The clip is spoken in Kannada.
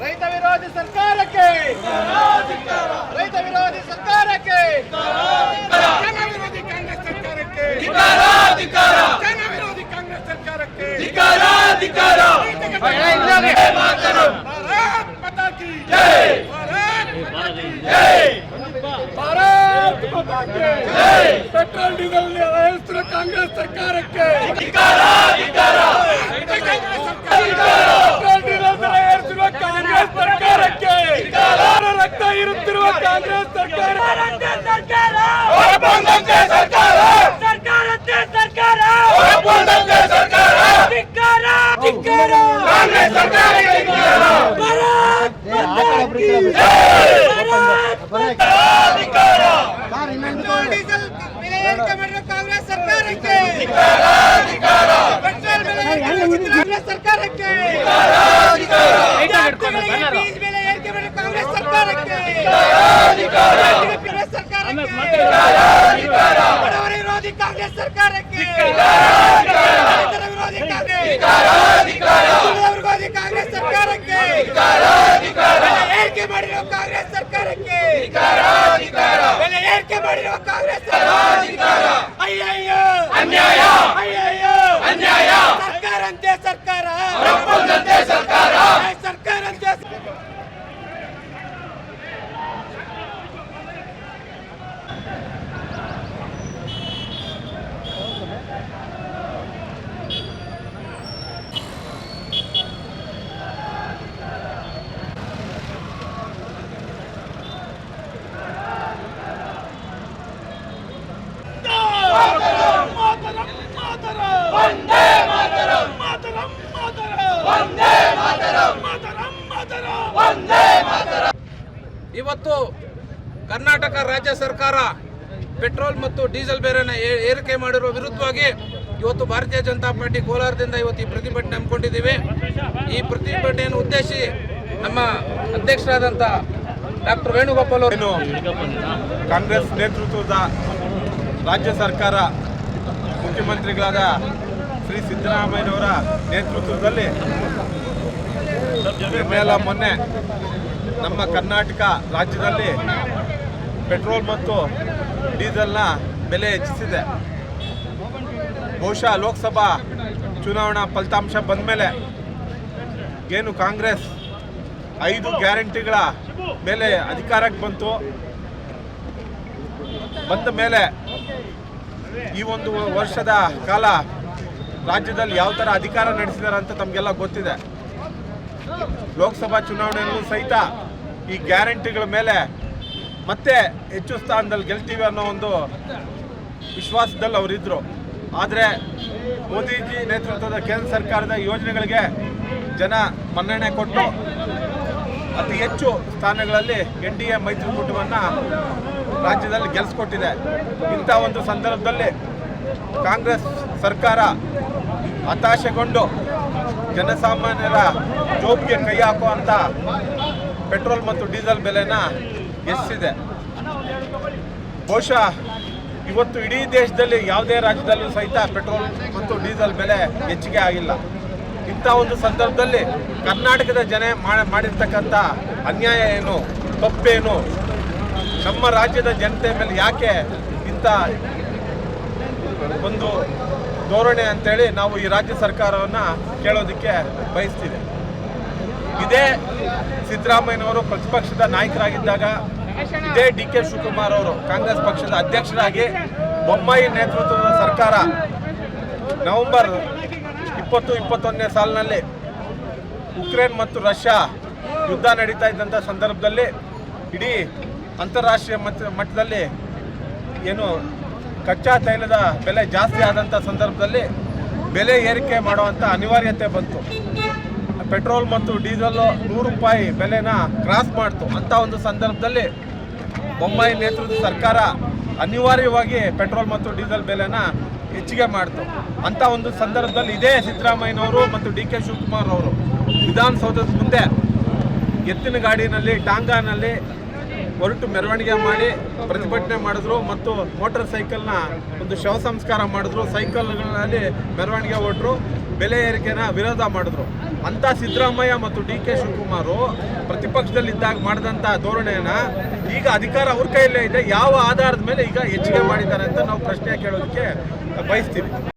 ರೈತ ವಿರೋಧಿ ಸರ್ಕಾರಕ್ಕೆ! ರೈತ ವಿರೋಧಿ ಸರ್ಕಾರ ಪೆಟ್ರೋಲ್ ಡೀಸೆಲ್ ಕಾಂಗ್ರೆಸ್ ಸರ್ಕಾರಕ್ಕೆ. ಏರಿಸಿರುವ ಕಾಂಗ್ರೆಸ್ ಸರ್ಕಾರಕ್ಕೆ. ರಕ್ತ ಇರುತ್ತಿರುವ ಕಾಂಗ್ರೆಸ್ ಸರ್ಕಾರ? ಸರ್ಕಾರ. ಸರ್ಕಾರ. ಕಾಂಗ್ರೆಸ್ ಸರ್ಕಾರಕ್ಕೆ ಸರ್ಕಾರಕ್ಕೆ ಕಾಂಗ್ರೆಸ್ ಸರ್ಕಾರಕ್ಕೆ ಬಡವರ ವಿರೋಧಿ ಕಾಂಗ್ರೆಸ್ ಸರ್ಕಾರಕ್ಕೆ ವಿರೋಧಿ ಕಾಂಗ್ರೆಸ್ ಹಿಂದುಳಿದ ವಿರೋಧಿ ಕಾಂಗ್ರೆಸ್ ಸರ್ಕಾರಕ್ಕೆ ಮಾಡಿರುವ ಕಾಂಗ್ರೆಸ್ ಸರ್ಕಾರಕ್ಕೆ. ಇವತ್ತು ಕರ್ನಾಟಕ ರಾಜ್ಯ ಸರ್ಕಾರ ಪೆಟ್ರೋಲ್ ಮತ್ತು ಡೀಸೆಲ್ ಬೇರೆನ ಏರಿಕೆ ಮಾಡಿರುವ ವಿರುದ್ಧವಾಗಿ ಇವತ್ತು ಭಾರತೀಯ ಜನತಾ ಪಾರ್ಟಿ ಕೋಲಾರದಿಂದ ಇವತ್ತು ಈ ಪ್ರತಿಭಟನೆ ಹಮ್ಮಿಕೊಂಡಿದ್ದೀವಿ. ಈ ಪ್ರತಿಭಟನೆಯನ್ನು ಉದ್ದೇಶಿಸಿ ನಮ್ಮ ಅಧ್ಯಕ್ಷರಾದಂಥ ಡಾಕ್ಟರ್ ವೇಣುಗೋಪಾಲ್ ಅವರು ಕಾಂಗ್ರೆಸ್ ನೇತೃತ್ವದ ರಾಜ್ಯ ಸರ್ಕಾರ ಮುಖ್ಯಮಂತ್ರಿಗಳಾದ ಶ್ರೀ ಸಿದ್ದರಾಮಯ್ಯನವರ ನೇತೃತ್ವದಲ್ಲಿ ನಿರ್ಣಯ ಮೊನ್ನೆ ನಮ್ಮ ಕರ್ನಾಟಕ ರಾಜ್ಯದಲ್ಲಿ ಪೆಟ್ರೋಲ್ ಮತ್ತು ಡೀಸೆಲ್ನ ಬೆಲೆ ಹೆಚ್ಚಿಸಿದೆ. ಬಹುಶಃ ಲೋಕಸಭಾ ಚುನಾವಣಾ ಫಲಿತಾಂಶ ಬಂದ ಮೇಲೆ ಏನು ಕಾಂಗ್ರೆಸ್ ಐದು ಗ್ಯಾರಂಟಿಗಳ ಮೇಲೆ ಅಧಿಕಾರಕ್ಕೆ ಬಂತು. ಬಂದ ಮೇಲೆ ಈ ಒಂದು ವರ್ಷದ ಕಾಲ ರಾಜ್ಯದಲ್ಲಿ ಯಾವ ಥರ ಅಧಿಕಾರ ನಡೆಸಿದಾರೆ ಅಂತ ತಮಗೆಲ್ಲ ಗೊತ್ತಿದೆ. ಲೋಕಸಭಾ ಚುನಾವಣೆಯಲ್ಲೂ ಸಹಿತ ಈ ಗ್ಯಾರಂಟಿಗಳ ಮೇಲೆ ಮತ್ತೆ ಹೆಚ್ಚು ಸ್ಥಾನದಲ್ಲಿ ಗೆಲ್ತೀವಿ ಅನ್ನೋ ಒಂದು ವಿಶ್ವಾಸದಲ್ಲಿ ಅವರಿದ್ದರು ಆದರೆ ಮೋದಿಜಿ ನೇತೃತ್ವದ ಕೇಂದ್ರ ಸರ್ಕಾರದ ಯೋಜನೆಗಳಿಗೆ ಜನ ಮನ್ನಣೆ ಕೊಟ್ಟು ಅತಿ ಹೆಚ್ಚು ಸ್ಥಾನಗಳಲ್ಲಿ ಎನ್ ಡಿ ಎ ಮೈತ್ರಿಕೂಟವನ್ನು ರಾಜ್ಯದಲ್ಲಿ ಗೆಲ್ಲಿಸ್ಕೊಟ್ಟಿದೆ ಇಂಥ ಒಂದು ಸಂದರ್ಭದಲ್ಲಿ ಕಾಂಗ್ರೆಸ್ ಸರ್ಕಾರ ಹತಾಶೆಗೊಂಡು ಜನಸಾಮಾನ್ಯರ ಜೋಬಿಗೆ ಕೈ ಹಾಕುವಂಥ ಪೆಟ್ರೋಲ್ ಮತ್ತು ಡೀಸೆಲ್ ಬೆಲೆನ ಹೆಚ್ಚಿಸಿದೆ ಬಹುಶಃ ಇವತ್ತು ಇಡೀ ದೇಶದಲ್ಲಿ ಯಾವುದೇ ರಾಜ್ಯದಲ್ಲೂ ಸಹಿತ ಪೆಟ್ರೋಲ್ ಮತ್ತು ಡೀಸೆಲ್ ಬೆಲೆ ಹೆಚ್ಚಿಗೆ ಆಗಿಲ್ಲ. ಇಂಥ ಒಂದು ಸಂದರ್ಭದಲ್ಲಿ ಕರ್ನಾಟಕದ ಜನ ಮಾಡ- ಮಾಡಿರ್ತಕ್ಕಂಥ ಅನ್ಯಾಯ ಏನು, ತಪ್ಪೇನು, ನಮ್ಮ ರಾಜ್ಯದ ಜನತೆ ಮೇಲೆ ಯಾಕೆ ಇಂಥ ಒಂದು ಧೋರಣೆ ಅಂತೇಳಿ ನಾವು ಈ ರಾಜ್ಯ ಸರ್ಕಾರವನ್ನು ಕೇಳೋದಕ್ಕೆ ಬಯಸ್ತೀವಿ. ಇದೇ ಸಿದ್ದರಾಮಯ್ಯನವರು ಪ್ರತಿಪಕ್ಷದ ನಾಯಕರಾಗಿದ್ದಾಗ ಇದೇ ಡಿ ಕೆ ಶಿವಕುಮಾರ್ ಅವರು ಕಾಂಗ್ರೆಸ್ ಪಕ್ಷದ ಅಧ್ಯಕ್ಷರಾಗಿ ಬೊಮ್ಮಾಯಿ ನೇತೃತ್ವದ ಸರ್ಕಾರ ನವೆಂಬರ್ ಇಪ್ಪತ್ತು, ಇಪ್ಪತ್ತೊಂದನೇ ಸಾಲಿನಲ್ಲಿ ಉಕ್ರೇನ್ ಮತ್ತು ರಷ್ಯಾ ಯುದ್ಧ ನಡೀತಾ ಇದ್ದಂಥ ಸಂದರ್ಭದಲ್ಲಿ ಇಡೀ ಅಂತಾರಾಷ್ಟ್ರೀಯ ಮಟ್ಟ ಮಟ್ಟದಲ್ಲಿ ಏನು ಕಚ್ಚಾ ತೈಲದ ಬೆಲೆ ಜಾಸ್ತಿ ಆದಂಥ ಸಂದರ್ಭದಲ್ಲಿ ಬೆಲೆ ಏರಿಕೆ ಮಾಡುವಂಥ ಅನಿವಾರ್ಯತೆ ಬಂತು. ಪೆಟ್ರೋಲ್ ಮತ್ತು ಡೀಸೆಲ್ ನೂರು ರೂಪಾಯಿ ಬೆಲೆನ ಕ್ರಾಸ್ ಮಾಡ್ತು. ಅಂಥ ಒಂದು ಸಂದರ್ಭದಲ್ಲಿ ಬೊಮ್ಮಾಯಿ ನೇತೃತ್ವದ ಸರ್ಕಾರ ಅನಿವಾರ್ಯವಾಗಿ ಪೆಟ್ರೋಲ್ ಮತ್ತು ಡೀಸೆಲ್ ಬೆಲೆನ ಹೆಚ್ಚಿಗೆ ಮಾಡ್ತು. ಅಂಥ ಒಂದು ಸಂದರ್ಭದಲ್ಲಿ ಇದೇ ಸಿದ್ದರಾಮಯ್ಯನವರು ಮತ್ತು ಡಿ ಕೆ ಶಿವಕುಮಾರ್ ಅವರು ವಿಧಾನಸೌಧದ ಮುಂದೆ ಎತ್ತಿನ ಗಾಡಿನಲ್ಲಿ, ಟಾಂಗಾನಲ್ಲಿ ಹೊರಟು ಮೆರವಣಿಗೆ ಮಾಡಿ ಪ್ರತಿಭಟನೆ ಮಾಡಿದ್ರು ಮತ್ತು ಮೋಟಾರ್ ಸೈಕಲ್ನ ಒಂದು ಶವ ಸಂಸ್ಕಾರ ಮಾಡಿದ್ರು. ಸೈಕಲ್ಗಳಲ್ಲಿ ಮೆರವಣಿಗೆ ಹೊರಟರು. ಬೆಲೆ ಏರಿಕೆನ ವಿರೋಧ ಮಾಡಿದ್ರು. ಅಂತ ಸಿದ್ದರಾಮಯ್ಯ ಮತ್ತು ಡಿ ಕೆ ಶಿವಕುಮಾರು ಪ್ರತಿಪಕ್ಷದಲ್ಲಿದ್ದಾಗ ಮಾಡಿದಂಥ ಧೋರಣೆಯನ್ನ ಈಗ ಅಧಿಕಾರ ಅವ್ರ ಕೈಯಲ್ಲೇ ಇದೆ. ಯಾವ ಆಧಾರದ ಮೇಲೆ ಈಗ ಹೆಚ್ಚಿಗೆ ಮಾಡಿದ್ದಾರೆ ಅಂತ ನಾವು ಪ್ರಶ್ನೆ ಕೇಳೋದಕ್ಕೆ ಬಯಸ್ತೀವಿ.